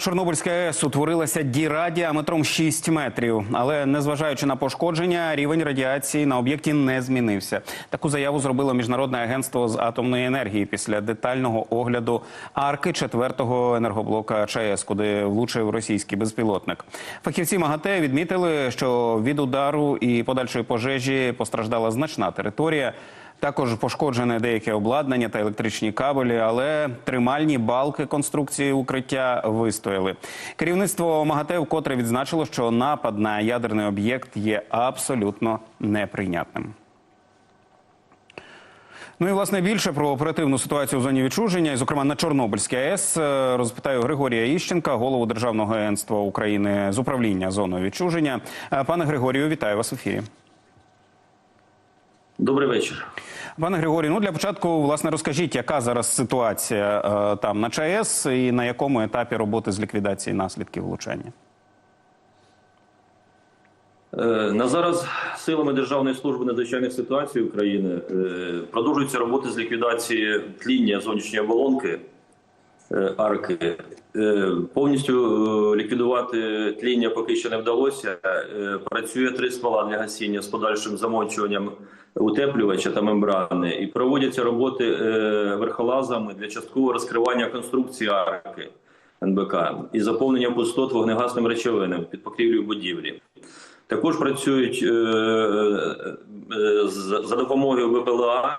Чорнобильська АЕС утворилася діра діаметром 6 метрів, але незважаючи на пошкодження, рівень радіації на об'єкті не змінився. Таку заяву зробило міжнародне агентство з атомної енергії після детального огляду арки четвертого енергоблока ЧАЕС, куди влучив російський безпілотник. Фахівці МАГАТЕ відмітили, що від удару і подальшої пожежі постраждала значна територія. Також пошкоджене деяке обладнання та електричні кабелі, але тримальні балки конструкції укриття вистояли. Керівництво МАГАТЕ вкотре відзначило, що напад на ядерний об'єкт є абсолютно неприйнятним. Ну і власне більше про оперативну ситуацію в зоні відчуження, і, зокрема на Чорнобильській АЕС, е, розпитаю Григорія Іщенка, голову Державного агентства України з управління зоною відчуження. Е, Пане Григорію, вітаю вас в ефірі. Добрий вечір. Пане Григорію, ну для початку, власне, розкажіть, яка зараз ситуація е, там на ЧАЕС і на якому етапі роботи з ліквідації наслідків влучання? Е, На зараз силами Державної служби надзвичайних ситуацій України е, продовжуються роботи з ліквідації тління зовнішньої оболонки е, арки. Е, Повністю е, ліквідувати тління поки що не вдалося. Е, Працює три ствола для гасіння з подальшим замочуванням утеплювача та мембрани. І проводяться роботи верхолазами для часткового розкривання конструкції арки НБК і заповнення пустот вогнегасним речовинам під покрівлею будівлі. Також працюють за допомогою ВПЛА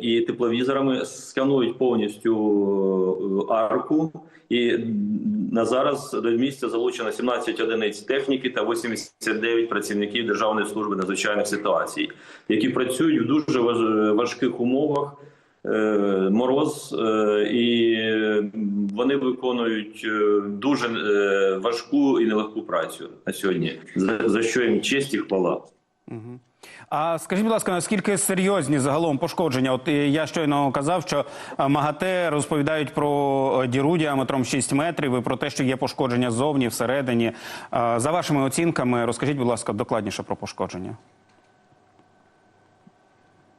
і тепловізорами, сканують повністю е, арку. І на зараз до місця залучено 17 одиниць техніки та 89 працівників Державної служби надзвичайних ситуацій, які працюють в дуже важких умовах. Е, Мороз, е, і вони виконують е, дуже е, важку і нелегку працю на сьогодні. За що їм честь і хвала. А скажіть, будь ласка, наскільки серйозні загалом пошкодження? От е, я щойно казав, що е, МАГАТЕ розповідають про е, діру діаметром 6 метрів і про те, що є пошкодження ззовні, всередині. За вашими оцінками, розкажіть, будь ласка, докладніше про пошкодження.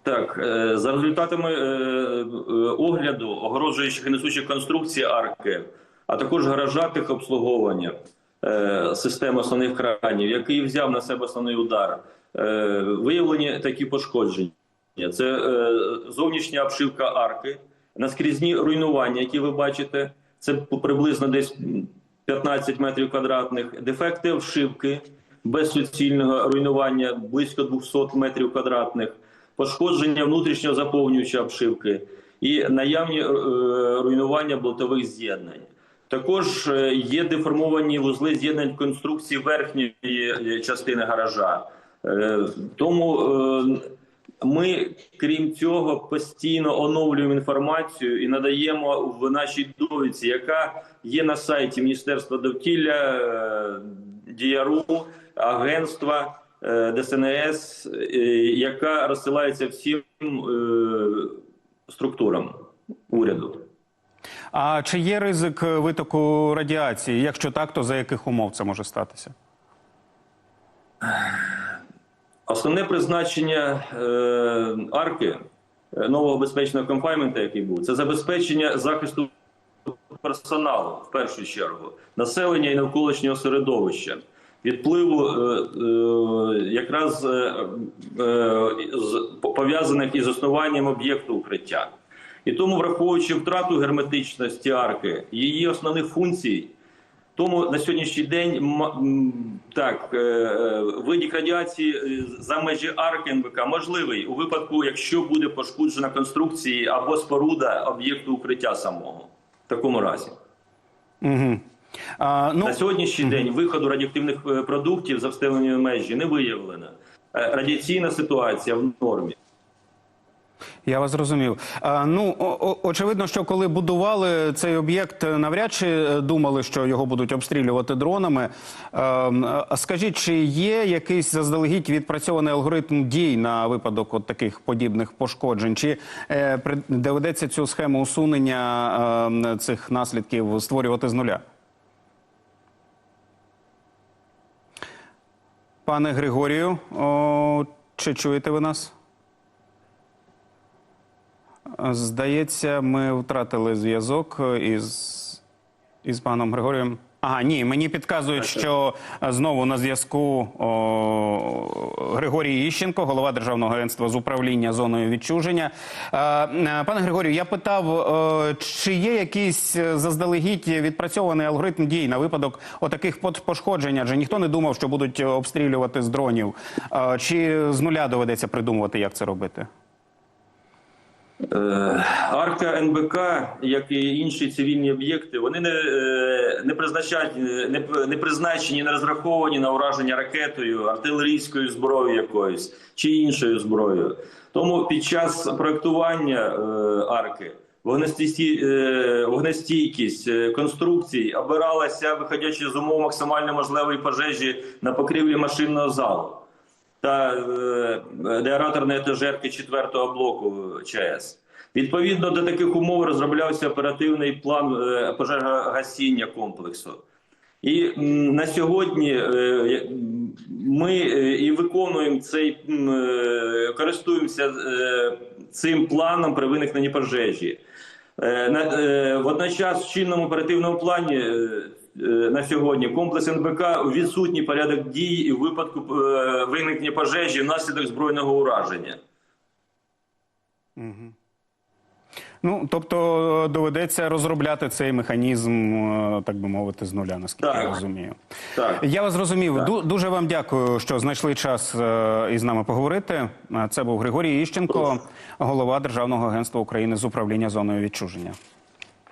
Так, за результатами огляду огороджуючих і несучих конструкцій арки, а також гаража тих обслуговування системи основних кранів, який взяв на себе основний удар, виявлені такі пошкодження. Це е, зовнішня обшивка арки, наскрізні руйнування, які ви бачите, це приблизно десь 15 метрів квадратних, дефекти обшивки без суцільного руйнування близько 200 метрів квадратних, пошкодження внутрішньо заповнюючої обшивки і наявні е, руйнування болтових з'єднань. Також е, є деформовані вузли з'єднань конструкції верхньої е, частини гаража. Е, Тому е, ми, крім цього, постійно оновлюємо інформацію і надаємо в нашій довідці, яка є на сайті Міністерства довкілля, е, ДІАРУ, агентства ДСНС, яка розсилається всім структурам уряду. А чи є ризик витоку радіації? Якщо так, то за яких умов це може статися? Основне призначення е, арки е, нового безпечного конфаймента, який був, це забезпечення захисту персоналу в першу чергу, населення і навколишнього середовища, відпливу е, е, якраз з- пов'язаних із існуванням об'єкту укриття. І тому, враховуючи втрату герметичності арки, її основних функцій. Тому на сьогоднішній день так е, е, радіації е, за межі арки НВК можливий у випадку, якщо буде пошкоджена конструкції або споруда об'єкту укриття самого. В такому разі Угу. А, ну, на сьогоднішній день виходу радіоактивних продуктів за встановленою межі не виявлено. Радіаційна ситуація в нормі. Я вас зрозумів. Ну очевидно, що коли будували цей об'єкт, е, навряд чи е, думали, що його будуть обстрілювати дронами. Скажіть, чи є якийсь заздалегідь відпрацьований алгоритм дій на випадок от таких подібних пошкоджень? Чи е, доведеться цю схему усунення цих наслідків створювати з нуля? Пане Григорію, чи чуєте ви нас? Здається, ми втратили зв'язок із із паном Григорієм. Ага, ні, мені підказують, що е, знову на зв'язку Григорій Іщенко, голова Державного агентства з управління зоною відчуження. Е, е, Пане Григорію, я питав, е, чи є якийсь заздалегідь відпрацьований алгоритм дій на випадок отаких пошкоджень? Адже ніхто не думав, що будуть обстрілювати з дронів. Е, Чи з нуля доведеться придумувати, як це робити? Е, Арка НБК, як і інші цивільні об'єкти, вони не, е, не, призначають, не, не призначені, не розраховані на ураження ракетою, артилерійською зброєю якоюсь чи іншою зброєю. Тому під час проектування е, арки вогнестійкі, вогнестійкість конструкцій обиралася, виходячи з умов максимально можливої пожежі на покрівлі машинного залу та деараторної етажерки четвертого блоку ЧАЕС. Відповідно до таких умов розроблявся оперативний план е, пожежогасіння комплексу. І на сьогодні е, ми е, і виконуємо цей користуємося цим планом при виникненні пожежі. Водночас в чинному оперативному плані на сьогодні комплекс НБК відсутній порядок дій у випадку е, виникнення пожежі внаслідок збройного ураження. Ну, тобто доведеться розробляти цей механізм, е, так би мовити, з нуля, наскільки я розумію. Так. Я вас зрозумів. Ду- Дуже вам дякую, що знайшли час е, із нами поговорити. Е, Це був Григорій Іщенко, голова Державного агентства України з управління зоною відчуження.